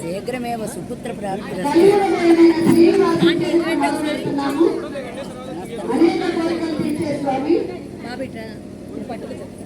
శీఘ్రమేవ సుపుత్ర ప్రాప్తి బాబిట్ట పట్టుకు చెప్తా.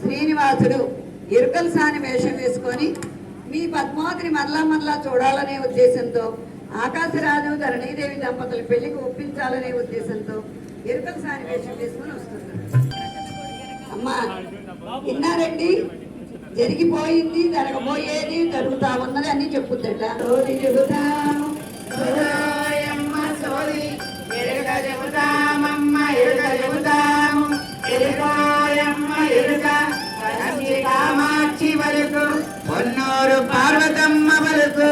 శ్రీనివాసుడు ఇరుకల సాని వేషం వేసుకొని మీ పద్మావతిని మరలా మరలా చూడాలనే ఉద్దేశంతో ఆకాశరాజు ధరణీదేవి దంపతుల పెళ్ళికి ఒప్పించాలనే ఉద్దేశంతో ఇరుకల సాని వేషం వేసుకొని వస్తున్నారు. అమ్మా విన్నారండి? జరిగిపోయింది జరగబోయేది జరుగుతా ఉన్నది అన్ని చెప్పుద్దట. చెబుతామమ్మ ఎరుక చెబుతాము ఎరుకోయమ్మ ఎరుక కంచి కామాక్షి వరకు పొన్నూరు పార్వతమ్మ వరకు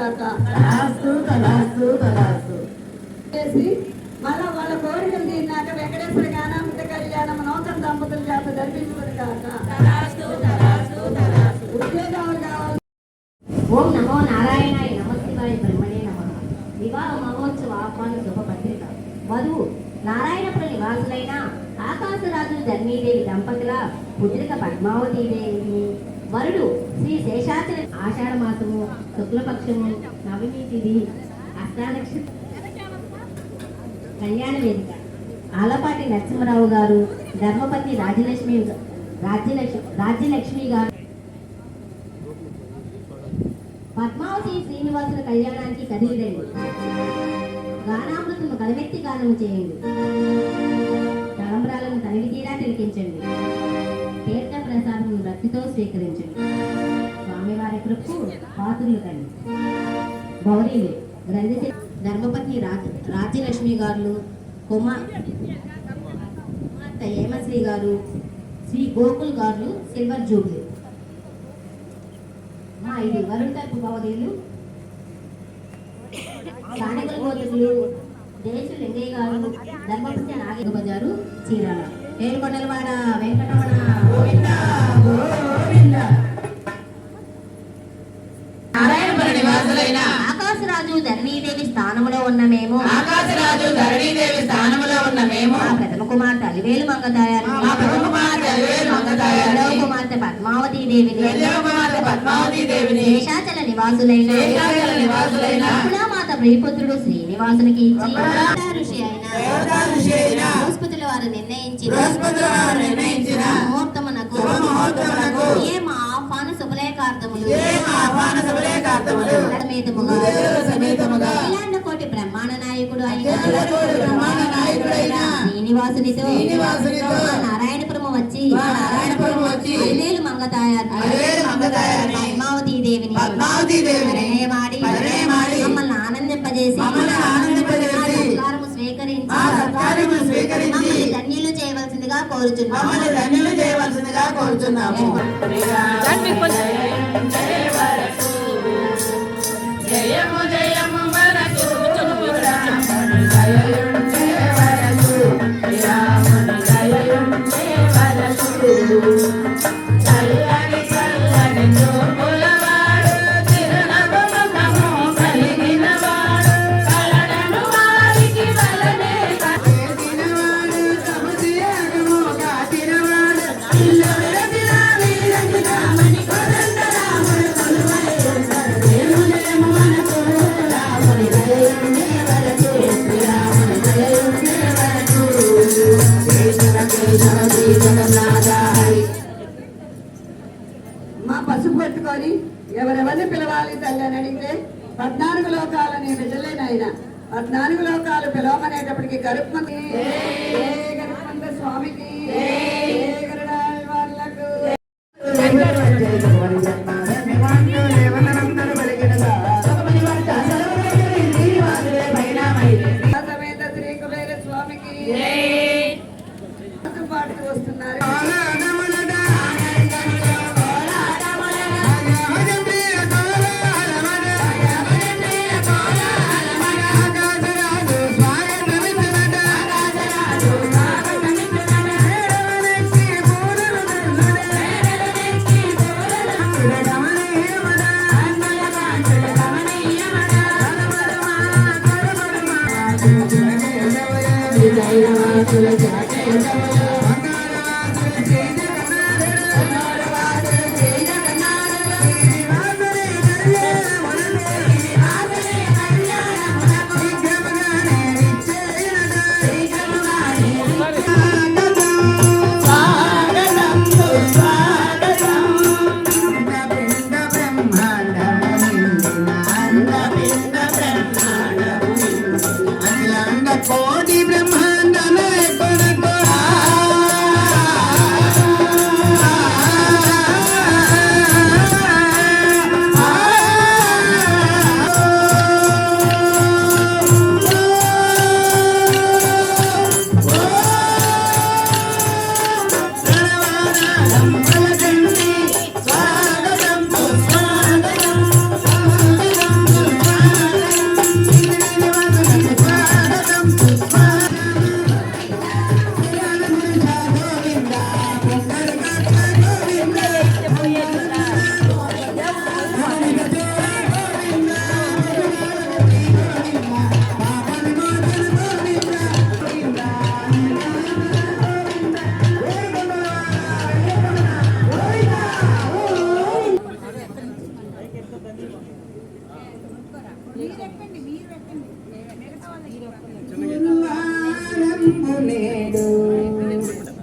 వర్తిల్లుతురు కాక తలాస్తు తలాస్తు తలాస్తు. చేసి మళ్ళా వాళ్ళ కోరికలు తీరినాక వెంకటేశ్వర గానామృత కళ్యాణం నూతన దంపతుల చేత జరిపించుకుని కాక ఉద్యోగాలు కావాలి. ఓం నమో నారాయణాయ నమశివాయ బ్రహ్మణే నమ. వివాహ మహోత్సవ ఆహ్వాన శుభపత్రిక వధువు నారాయణపుర నివాసులైన ఆకాశరాజు ధర్మీదేవి దంపతుల పుత్రిక పద్మావతి దేవిని వరుడు శ్రీ శేషాచల ఆషాఢ మాసము శుక్లపక్షము నవమి తిథి అష్టాదక్ష కళ్యాణ వేదిక. ఆలపాటి నరసింహరావు గారు ధర్మపతి రాజ్యలక్ష్మి రాజ్యలక్ష్మి రాజ్యలక్ష్మి గారు. పద్మావతి శ్రీనివాసుల కళ్యాణానికి కదిలిదండి గానామృతము కలవెత్తి గానము చేయండి. తలంబరాలను తనివి తీరా తిలికించండి. తీర్థ ప్రసాదం భక్తితో స్వీకరించండి. స్వామివారి కృప్పు పాత్రులు కండి గౌరీలు గ్రంథి ధర్మపతి రాజ రాజ్యలక్ష్మి గారు కుమార్ హేమశ్రీ గారు శ్రీ గోకుల్ గారు సిల్వర్ జూబ్లీ. మా ఇది వరుణ తరపు గౌరీలు స్థానికుల గోత్రులు దేశు లింగయ్య గారు ధర్మపతి నాగేంద్ర బజారు చీరాల ఏడుకొండలవాడ వెంకటరమణ గోవింద గోవింద. నారాయణపుర నివాసులైన ఆకాశరాజు ధరణీదేవి స్థానములో ఉన్న మేము ఆకాశరాజు ధరణీదేవి స్థానములో ఉన్న మేము మా ప్రథమ కుమార్తె అలివేలు మంగతాయారు మా ప్రథమ కుమార్తె అలివేలు మంగతాయారిని, రెండవ కుమార్తె పద్మావతి దేవిని కుమార్తె పద్మావతి దేవిని శేషాచల నివాసులైన శేషాచల నివాసులైన మాత ప్రియపుత్రుడు శ్రీనివాసునికి ఇచ్చి ఋషి అయిన ఋషి నిర్ణయించిన ముహూర్తమునకు ఆహ్వాన శుభలేఖార్థములు? సమేతముగా కోటి బ్రహ్మాండ నాయకుడు అయిన శ్రీనివాసునితో నారాయణపురము వచ్చి నారాయణపురం వచ్చి అలివేలు మంగతాయారిని, పద్మావతి దేవిని పద్మావతి దేవిని పరిణయమాడి పరిణయమాడి మమ్మల్ని ఆనందింపజేసి మమ్మల్ని ఆనందింపజేసి ఆ సత్కారము స్వీకరించి ఆ సత్కారమును స్వీకరించి మమ్మల్ని ధన్యులు చేయవలసిందిగా కోరుచున్నాము. మమ్మల్ని ధన్యులు చేయవలసిందిగా కోరుచున్నాము. జయము జయము బిడ్డలేనాయన పద్నాలుగు లోకాలు పిలవమనేటప్పటికి గరుత్మంతి గరుత్మంత స్వామికి.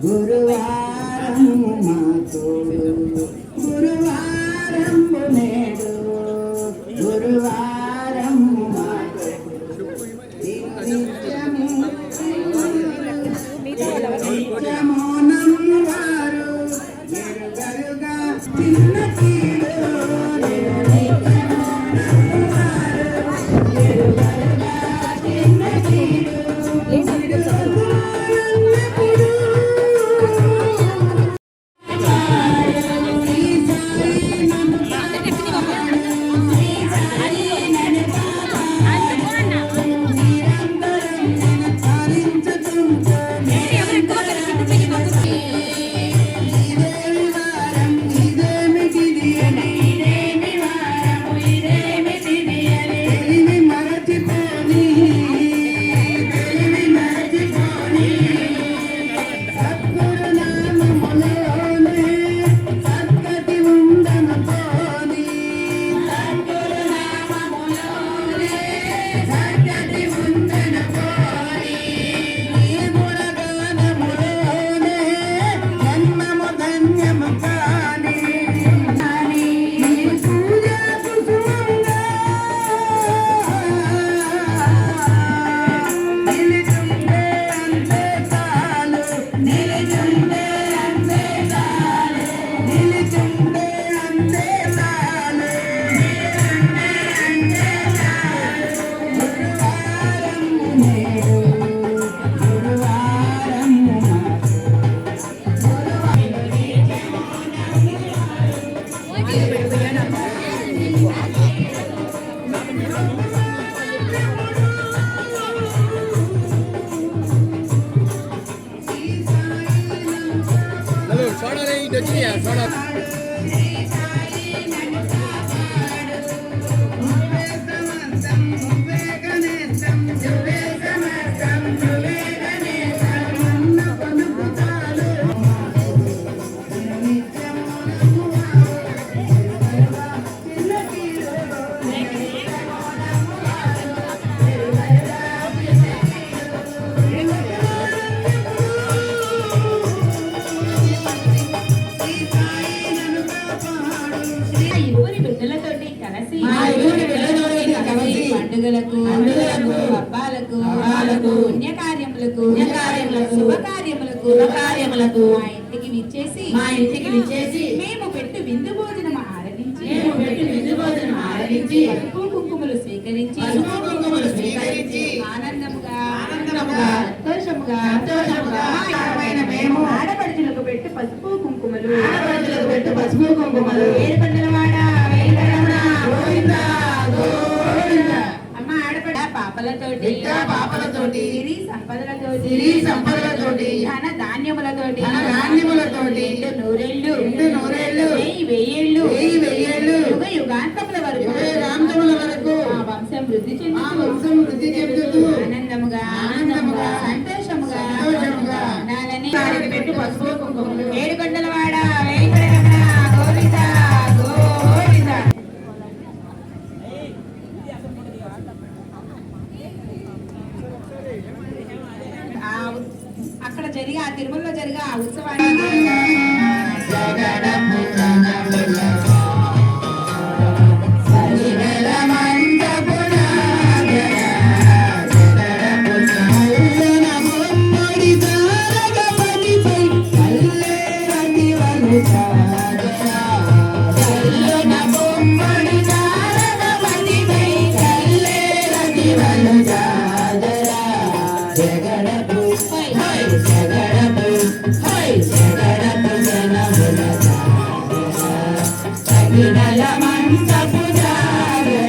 గురువారం మాతో. పబ్బాలకు పుణ్యకార్యములకు పుణ్యకార్యములకు, శుభకార్యములకు శుభకార్యములకు, మా ఇంటికి విచ్చేసి మా ఇంటికి విచ్చేసి మేము పెట్టు విందు భోజనం ఆరగించి మేము పెట్టు విందు భోజనం ఆరగించి, పసుపు కుంకుమలు స్వీకరించి పసుపు కుంకుమలు స్వీకరించి, ఆనందముగా ఆనందముగా, సంతోషముగా సంతోషముగా, మేము ఆడపడుచులకు పెట్టు పసుపు కుంకుమలు. ఆడపడుచులకు పెట్టు పసుపు కుంకుమలు. ఏడుకొండలవాడ వెంకటరమణ, గోవిందా, గోవిందా. పాపలతోటి బిడ్డ పాపలతోటి, సిరి సంపదలతోటి సిరి సంపదలతోటి, ధన ధాన్యములతోటి ధన ధాన్యములతోటి, నిండు నూరేళ్ళు నిండు నూరేళ్ళు, వెయ్యి వెయ్యేళ్ళు వెయ్యి వెయ్యేళ్ళు, యుగ యుగాంతముల వరకు యుగ యుగాంతముల వరకు మా వంశం వృద్ధి మా చెందుతూ వంశం వృద్ధి చెందుతూ विनयमं सपुजारे